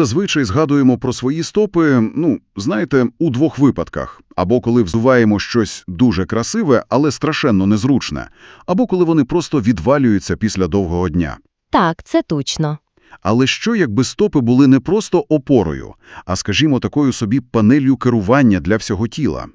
Зазвичай згадуємо про свої стопи, ну, знаєте, у двох випадках. Або коли взуваємо щось дуже красиве, але страшенно незручне, або коли вони просто відвалюються після довгого дня. Так, це точно. Але що, якби стопи були не просто опорою, а, скажімо, такою собі панелью керування для всього тіла?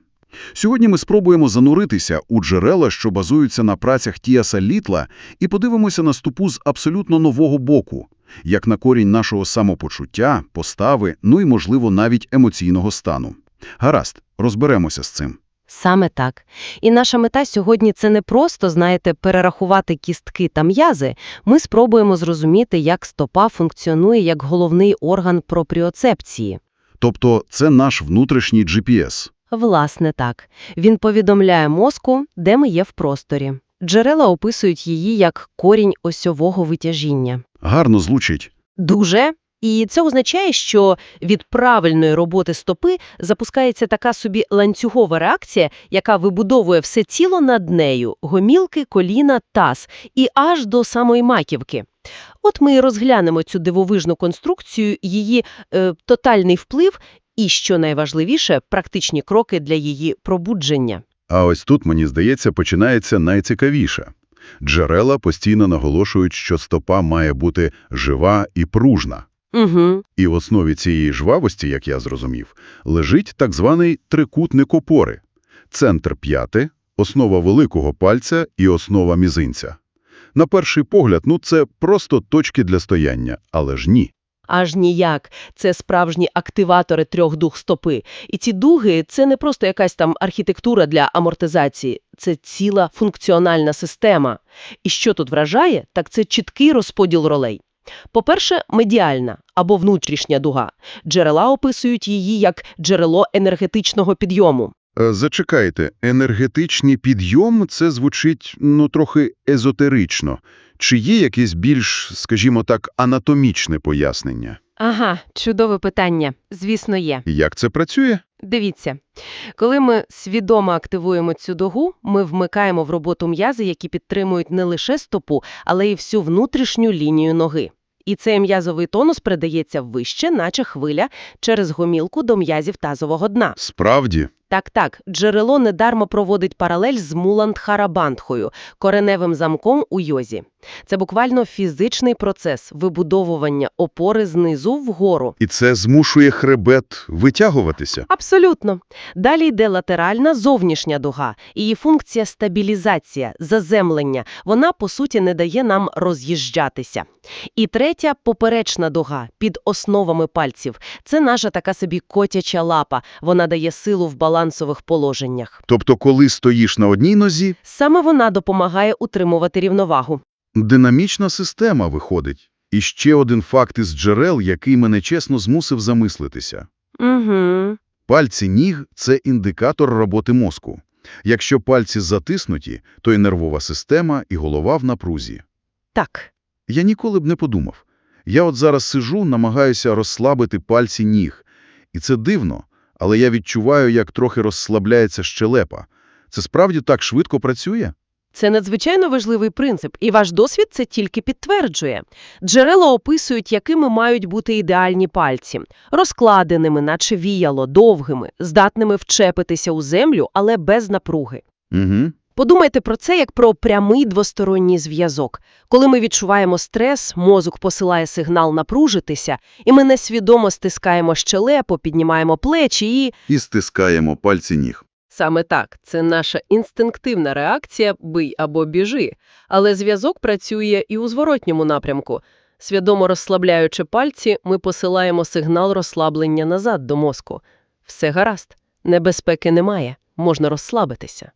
Сьогодні ми спробуємо зануритися у джерела, що базуються на працях Тіаса Літла, і подивимося на стопу з абсолютно нового боку, як на корінь нашого самопочуття, постави, ну і, можливо, навіть емоційного стану. Гаразд, розберемося з цим. Саме так. І наша мета сьогодні – це не просто, знаєте, перерахувати кістки та м'язи. Ми спробуємо зрозуміти, як стопа функціонує як головний орган пропріоцепції. Тобто це наш внутрішній GPS. Власне так. Він повідомляє мозку, де ми є в просторі. Джерела описують її як корінь осьового витяжіння. Гарно звучить. Дуже. І це означає, що від правильної роботи стопи запускається така собі ланцюгова реакція, яка вибудовує все тіло над нею – гомілки, коліна, таз, і аж до самої маківки. От ми і розглянемо цю дивовижну конструкцію, її е, тотальний вплив і, що найважливіше, практичні кроки для її пробудження. А ось тут, мені здається, починається найцікавіше. Джерела постійно наголошують, що стопа має бути жива і пружна. Угу. І в основі цієї жвавості, як я зрозумів, лежить так званий трикутник опори. Центр п'яти, основа великого пальця і основа мізинця. На перший погляд, ну це просто точки для стояння, але ж ні. Аж ніяк. Це справжні активатори трьох дуг стопи. І ці дуги – це не просто якась там архітектура для амортизації. Це ціла функціональна система. І що тут вражає, так це чіткий розподіл ролей. По-перше, медіальна або внутрішня дуга. Джерела описують її як джерело енергетичного підйому. Е, Зачекайте, енергетичний підйом – це звучить, ну, трохи езотерично. Чи є якесь більш, скажімо так, анатомічне пояснення? Ага, чудове питання. Звісно, є. Як це працює? Дивіться, коли ми свідомо активуємо цю дугу, ми вмикаємо в роботу м'язи, які підтримують не лише стопу, але й всю внутрішню лінію ноги. І цей м'язовий тонус передається вище, наче хвиля, через гомілку до м'язів тазового дна. Справді? Так-так, джерело недармо проводить паралель з Муландхарабандхою, кореневим замком у йозі. Це буквально фізичний процес вибудовування опори знизу вгору. І це змушує хребет витягуватися? Абсолютно. Далі йде латеральна зовнішня дуга. Її функція – стабілізація, заземлення. Вона, по суті, не дає нам роз'їжджатися. І третя – поперечна дуга, під основами пальців. Це наша така собі котяча лапа. Вона дає силу в балансових положеннях. Тобто, коли стоїш на одній нозі, Саме вона допомагає утримувати рівновагу. динамічна система виходить. І ще один факт із джерел, який мене чесно змусив замислитися. Угу. Пальці ніг – це індикатор роботи мозку. Якщо пальці затиснуті, то і нервова система, і голова в напрузі. Так. Я ніколи б не подумав. Я от зараз сижу, намагаюся розслабити пальці ніг. І це дивно, але я відчуваю, як трохи розслабляється щелепа. Це справді так швидко працює? Це надзвичайно важливий принцип, і ваш досвід це тільки підтверджує. Джерела описують, якими мають бути ідеальні пальці. Розкладеними, наче віяло, довгими, здатними вчепитися у землю, але без напруги. Угу. Подумайте про це як про прямий двосторонній зв'язок. Коли ми відчуваємо стрес, мозок посилає сигнал напружитися, і ми несвідомо стискаємо щелепу, піднімаємо плечі і... І стискаємо пальці ніг. Саме так, це наша інстинктивна реакція «бий або біжи», але зв'язок працює і у зворотньому напрямку. Свідомо розслабляючи пальці, ми посилаємо сигнал розслаблення назад до мозку. Все гаразд, небезпеки немає, можна розслабитися.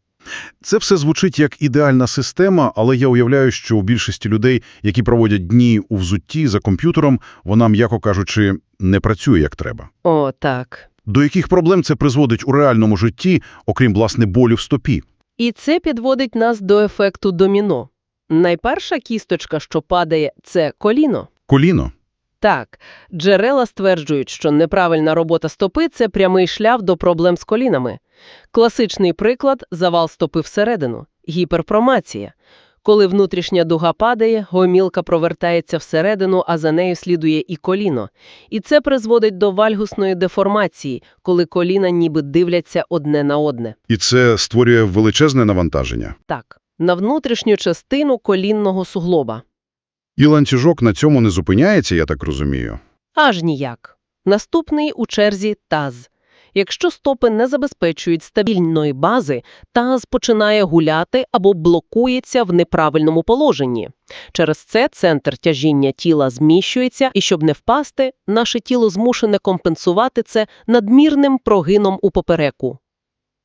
Це все звучить як ідеальна система, але я уявляю, що у більшості людей, які проводять дні у взутті за комп'ютером, вона, м'яко кажучи, не працює як треба. О, так. До яких проблем це призводить у реальному житті, окрім, власне, болю в стопі? І це підводить нас до ефекту доміно. Найперша кісточка, що падає, це коліно. Коліно. Так, джерела стверджують, що неправильна робота стопи – це прямий шлях до проблем з колінами. Класичний приклад – завал стопи всередину, гіперпромація. Коли внутрішня дуга падає, гомілка провертається всередину, а за нею слідує і коліно. І це призводить до вальгусної деформації, коли коліна ніби дивляться одне на одне. І це створює величезне навантаження. Так, на внутрішню частину колінного суглоба. І ланцюжок на цьому не зупиняється, я так розумію. Аж ніяк. Наступний у черзі – таз. Якщо стопи не забезпечують стабільної бази, таз починає гуляти або блокується в неправильному положенні. Через це центр тяжіння тіла зміщується, і щоб не впасти, наше тіло змушене компенсувати це надмірним прогином у попереку.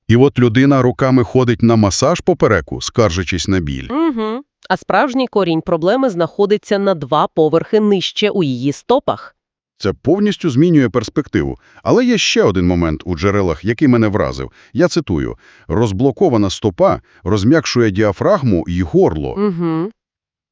І от людина руками ходить на масаж попереку, скаржачись на біль. Угу. А справжній корінь проблеми знаходиться на два поверхи нижче у її стопах. Це повністю змінює перспективу. Але є ще один момент у джерелах, який мене вразив. Я цитую. «Розблокована стопа розм'якшує діафрагму і горло». Угу.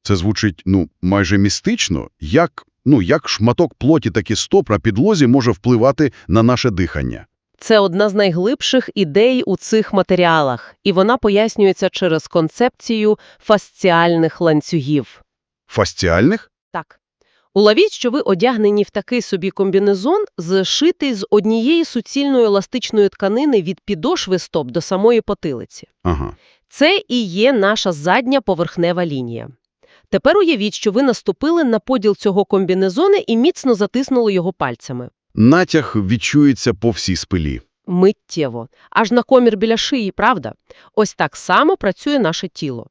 Це звучить, ну, майже містично. Як, ну, як шматок плоті, так і стоп на підлозі може впливати на наше дихання. Це одна з найглибших ідей у цих матеріалах, і вона пояснюється через концепцію фасціальних ланцюгів. Фасціальних? Так. Уловіть, що ви одягнені в такий собі комбінезон, зшитий з однієї суцільної еластичної тканини від підошви стоп до самої потилиці. Ага. Це і є наша задня поверхнева лінія. Тепер уявіть, що ви наступили на поділ цього комбінезону і міцно затиснули його пальцями. Натяг відчується по всій спилі. Миттєво. Аж на комір біля шиї, правда? Ось так само працює наше тіло.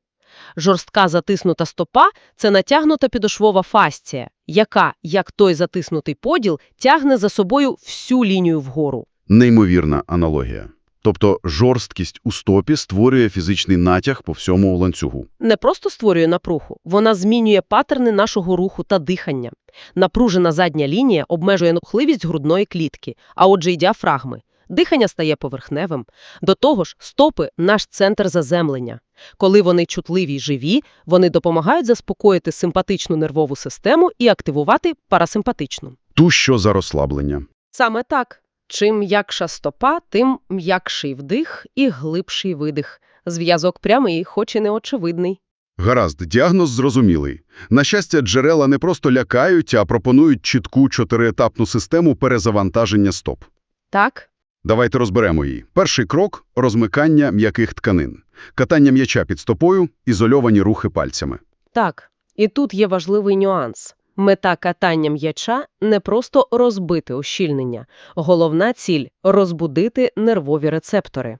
Жорстка затиснута стопа – це натягнута підошвова фасція, яка, як той затиснутий поділ, тягне за собою всю лінію вгору. Неймовірна аналогія. Тобто жорсткість у стопі створює фізичний натяг по всьому ланцюгу. Не просто створює напругу, вона змінює патерни нашого руху та дихання. Напружена задня лінія обмежує рухливість грудної клітки, а отже й діафрагми. Дихання стає поверхневим. До того ж, стопи – наш центр заземлення. Коли вони чутливі й живі, вони допомагають заспокоїти симпатичну нервову систему і активувати парасимпатичну. Ту, що за розслаблення. Саме так. Чим м'якша стопа, тим м'якший вдих і глибший видих. Зв'язок прямий, хоч і неочевидний. Гаразд, діагноз зрозумілий. На щастя, джерела не просто лякають, а пропонують чітку чотириетапну систему перезавантаження стоп. Так? Давайте розберемо її. Перший крок – розмикання м'яких тканин. Катання м'яча під стопою, ізольовані рухи пальцями. Так. І тут є важливий нюанс. Мета катання м'яча – не просто розбити ущільнення. Головна ціль – розбудити нервові рецептори.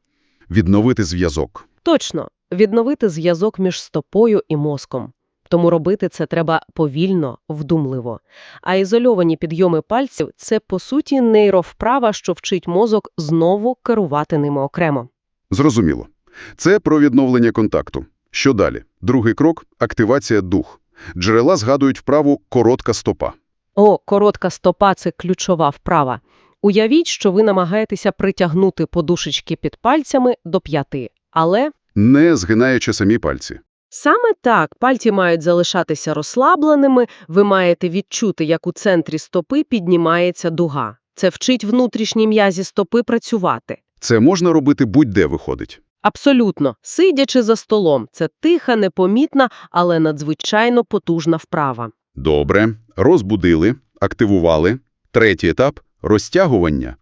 Відновити зв'язок. Точно, відновити зв'язок між стопою і мозком. Тому робити це треба повільно, вдумливо. А ізольовані підйоми пальців – це, по суті, нейровправа, що вчить мозок знову керувати ними окремо. Зрозуміло. Це про відновлення контакту. Що далі? Другий крок – активація дух. Джерела згадують вправу «коротка стопа». О, коротка стопа – це ключова вправа. Уявіть, що ви намагаєтеся притягнути подушечки під пальцями до п'яти. Але Не згинаючи самі пальці. Саме так, пальці мають залишатися розслабленими, ви маєте відчути, як у центрі стопи піднімається дуга. Це вчить внутрішні м'язі стопи працювати. Це можна робити будь-де виходить. Абсолютно. Сидячи за столом, це тиха, непомітна, але надзвичайно потужна вправа. Добре. Розбудили, активували. Третій етап – розтягування.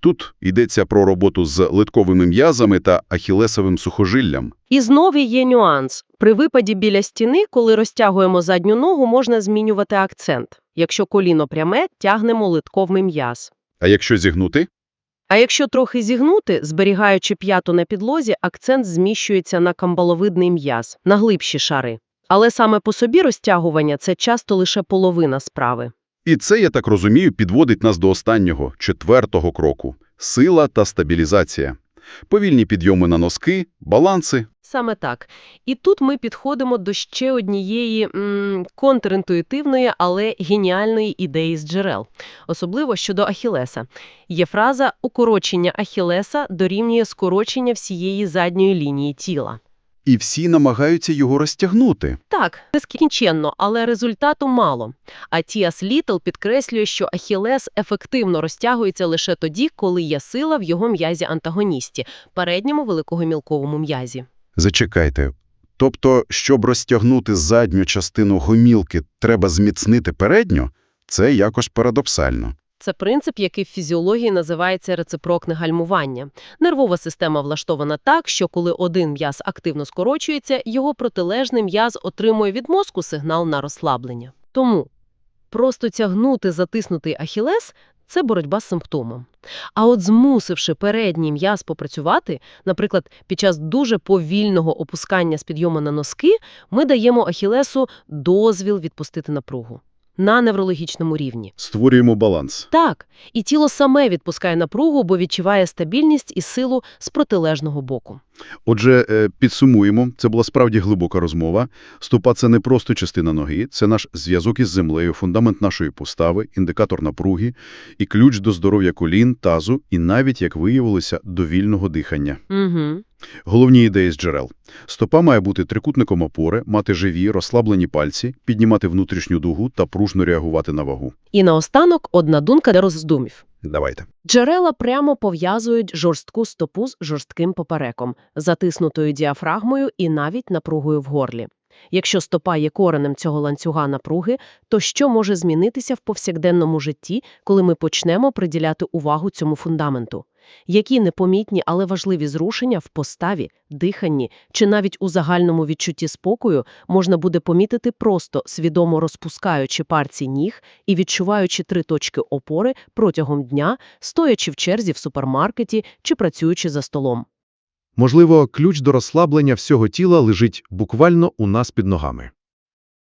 Тут йдеться про роботу з литковими м'язами та ахілесовим сухожиллям. І знову є нюанс. При випаді біля стіни, коли розтягуємо задню ногу, можна змінювати акцент. Якщо коліно пряме, тягнемо литковий м'яз. А якщо зігнути? А якщо трохи зігнути, зберігаючи п'яту на підлозі, акцент зміщується на камбаловидний м'яз, на глибші шари. Але саме по собі розтягування – це часто лише половина справи. І це, я так розумію, підводить нас до останнього, четвертого кроку – сила та стабілізація. Повільні підйоми на носки, баланси. Саме так. І тут ми підходимо до ще однієї м, контрінтуїтивної, але геніальної ідеї з джерел. Особливо щодо Ахілеса. Є фраза «укорочення Ахілеса дорівнює скорочення всієї задньої лінії тіла». І всі намагаються його розтягнути. Так, нескінченно, але результату мало. А Тіас Літл підкреслює, що Ахілес ефективно розтягується лише тоді, коли є сила в його м'язі-антагоністі – передньому великогомілковому м'язі. Зачекайте. Тобто, щоб розтягнути задню частину гомілки, треба зміцнити передню? Це якось парадоксально. Це принцип, який в фізіології називається рецепрокне гальмування. Нервова система влаштована так, що коли один м'яз активно скорочується, його протилежний м'яз отримує від мозку сигнал на розслаблення. Тому просто тягнути затиснутий ахілес – це боротьба з симптомом. А от змусивши передній м'яз попрацювати, наприклад, під час дуже повільного опускання з підйому на носки, ми даємо ахілесу дозвіл відпустити напругу на неврологічному рівні. Створюємо баланс. Так, і тіло саме відпускає напругу, бо відчуває стабільність і силу з протилежного боку. Отже, е, підсумуємо, це була справді глибока розмова. Стопа – це не просто частина ноги, це наш зв'язок із землею, фундамент нашої постави, індикатор напруги і ключ до здоров'я колін, тазу і навіть, як виявилося, до вільного дихання. Угу. Головні ідеї з джерел. Стопа має бути трикутником опори, мати живі, розслаблені пальці, піднімати внутрішню дугу та пружно реагувати на вагу. І наостанок одна думка для роздумів. Давайте. Джерела прямо пов'язують жорстку стопу з жорстким попереком, затиснутою діафрагмою і навіть напругою в горлі. Якщо стопа є коренем цього ланцюга напруги, то що може змінитися в повсякденному житті, коли ми почнемо приділяти увагу цьому фундаменту? Які непомітні, але важливі зрушення в поставі, диханні чи навіть у загальному відчутті спокою можна буде помітити просто свідомо розпускаючи парці ніг і відчуваючи три точки опори протягом дня, стоячи в черзі в супермаркеті чи працюючи за столом. Можливо, ключ до розслаблення всього тіла лежить буквально у нас під ногами.